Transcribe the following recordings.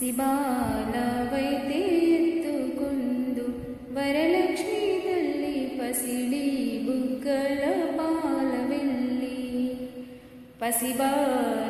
ಸಿಬಾಲವೈತೆತ್ತುಕೊಂಡು ವರಲಕ್ಷ್ಮಿದಲ್ಲಿ ಪಸಿಡಿ ಬುಗ್ಗಲ ಬಾಲವೆಲ್ಲಿ? ಪಸಿಬಾಲ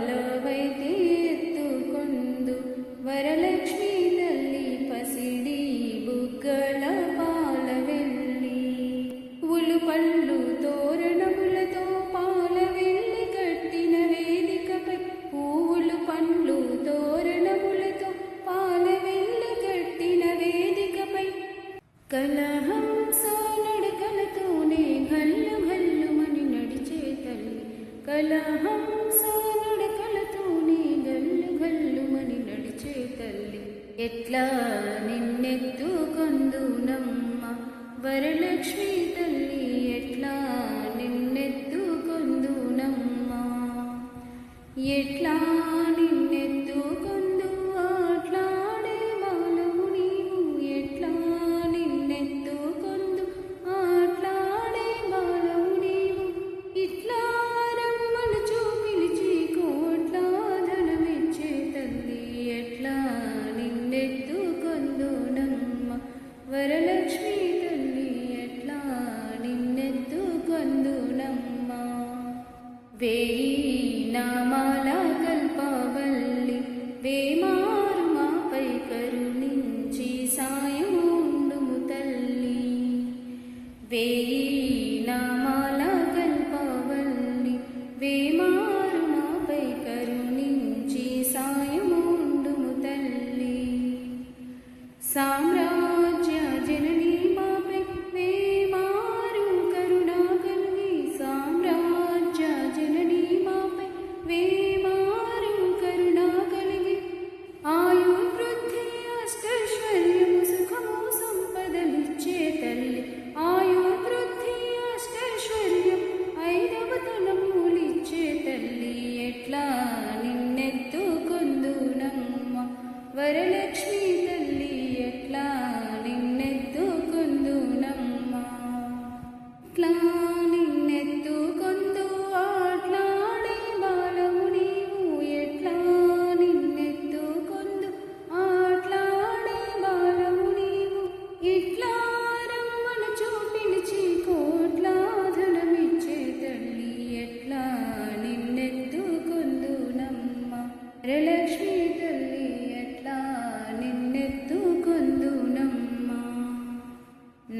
కలహంసోడి కలతోనే గల్లు గల్లుమని నడిచే తల్లి. ఎట్లా నిన్నెత్తు నిన్నెత్తుకొందునమ్మ? వరలక్ష్మి తల్లి ఎట్లా నిన్నెత్తు నిన్నెత్తుకొందునమ్మ? ఎట్లా வரு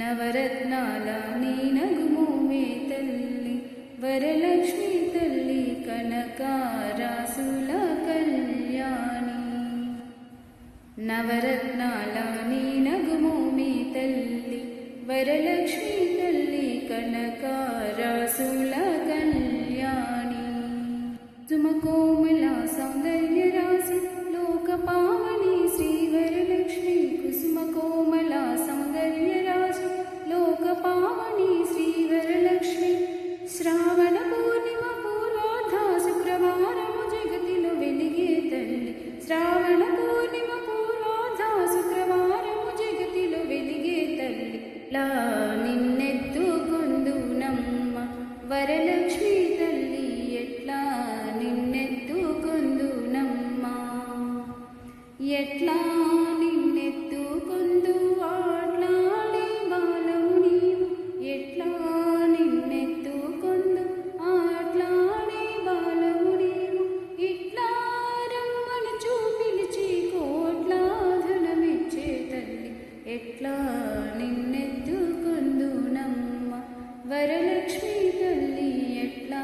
नवरत्नाला मे తల్లి तल्ली वरलक्ष्मी तल्ली कनकारकल्याणी नवरत्नालानि नगमोमे तल्ली वरलक्ष्मी तल्ली कनकार वरल எல்லா